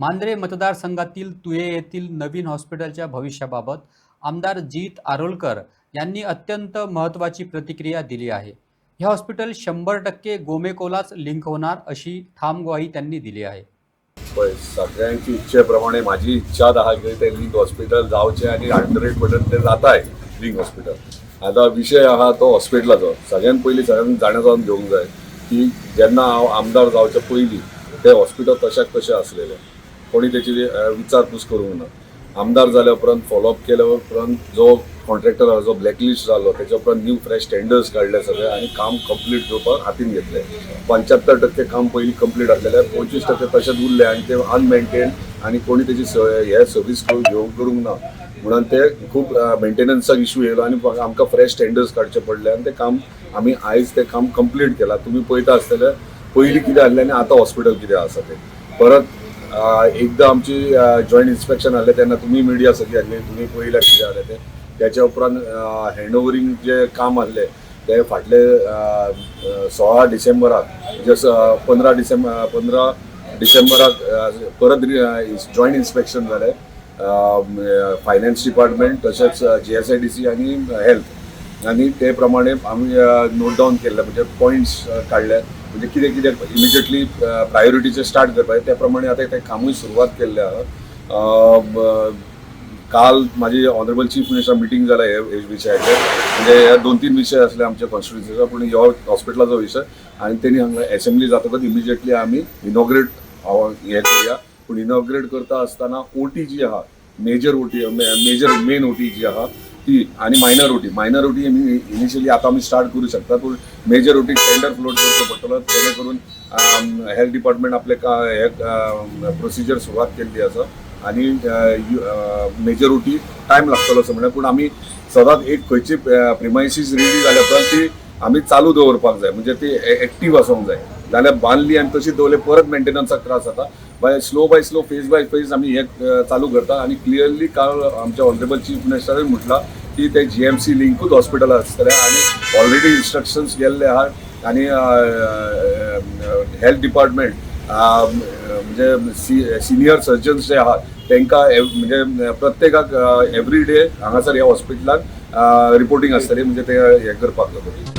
मांद्रे मतदारसंघातील तुये येथील नवीन हॉस्पिटलच्या भविष्याबाबत आमदार जीत आरोलकर यांनी अत्यंत महत्त्वाची प्रतिक्रिया दिली आहे. हे हॉस्पिटल शंभर टक्के गोमेकोलाच लिंक होणार अशी ठाम ग्वाही त्यांनी दिली आहे. सगळ्यांची इच्छेप्रमाणे माझी इच्छा दहा ते लिंक हॉस्पिटल जावचे आणि हंड्रेड पर्सेंट ते जाताय लिंक हॉस्पिटल. आता विषय आहा तो हॉस्पिटलाचो सगळ्यात पहिली सगळ्यांनी जाणा जावन घेवंक जाय की जेन्ना हांव आमदार जावच्या पयलीं ते हॉस्पिटल तशाक तशें आसलेलें कोणी त्याची विचारपूस करूंक ना आमदार जाल्या उपरांत फॉलोअप केल्या उपरांत जो कॉन्ट्रॅक्टर जो ब्लॅकलिस्ट जालो त्याच्या उपरांत न्यू फ्रेश टेंडर्स काडले सगळे आनी काम कंप्लीट करपाक हातीन घेतले पंच्याहत्तर टक्के काम पयलीं कंप्लीट आसलेले पंचवीस टक्के तशेंच उरले आनी ते अनमेंटेन आनी कोणी तेजी स- हे सर्वीस करून घेवंक करूंक ना म्हणून ते खूब मेंटेनन्साक इश्यू येयलो आनी आमकां फ्रेश टेंडर्स काडचे पडले आनी ते काम आमी आयज ते काम कंप्लीट केलां. तुमी पळयता आसतले पयलीं कितें आसलें आनी आतां हॉस्पिटल कितें आसा ते. परत एकदां आमची जॉयंट इन्स्पेक्शन आले तेन्ना तुमी मिडिया सगळी आसली तुमी पळयल्यार कितें जालें तें. त्याच्या उपरांत हँड जे काम आसलें ते फाटले सोळा डिसेंबराक म्हणजे पंदरा डिसेंबर पंदरा डिसेंबराक परत जॉयंट इन्स्पेक्शन जालें फायनान्स डिपार्टमेंट तशेंच G S I D C आनी हेल्थ आनी ते प्रमाणे आमी नोट डावन केल्ले म्हणजे पॉयंट्स काडले म्हणजे कितें कितें इमिजिएटली प्रायोरिटीचे स्टार्ट करपाक त्या प्रमाणे आतां तें कामूय सुरवात केल्लें आहा. काल माझी ऑनरेबल चीफ मिनिस्टर मिटींग जाला हे हे म्हणजे हे दोन तीन विशय असले आमच्या कॉन्स्टिट्युन्सीचो पूण ह्यो हॉस्पिटलाचो विशय आनी तेणी हांगा एसेंब्ली जातकच इमिजिएटली आमी इनॉग्रेट हे करूया. पूण इनॉग्रेट करता आसतना ओ टी जी आहा major O T major main O T G आहा ती आणि मायनर ओटी मायनर ओटी इनिशियली आता आम्ही स्टार्ट करू शकता पूण मेजर ओटी टेंडर फ्लोट करचो पडटलो जेणे करून हेल्थ डिपार्टमेंट आपले का हे प्रोसिजर सुरवात केल्ली आसा आणि मेजर ओटी टायम लागतलो असं म्हणल्यार पूण आमी सदांच एक खंयची प्रिमायसीस रेडी जाल्या उपरांत ती आमी चालू दवरपाक जाय. म्हणजे ती एक्टीव आसूंक जाय. जाल्यार बांदली आनी तशी दवरले परत मेंटेनन्साक त्रास जाता by slow by slow phase by phase आमी हे चालू करता. आणि क्लियरली काल आमच्या ऑनरेबल चीफ मिनिस्टरान म्हटला की ते जी एम सी लिंकूच हॉस्पिटल आसतलें आणि ऑलरेडी इन्स्ट्रक्शन्स गेल्ले आहात. आणि हेल्थ डिपार्टमेंट म्हणजे सिनियर सर्जन्स जे आहात तांकां म्हणजे प्रत्येकाक एवरी डे हांगासर ह्या हॉस्पिटलात रिपोर्टिंग आसतली म्हणजे ते हे करपाक लागून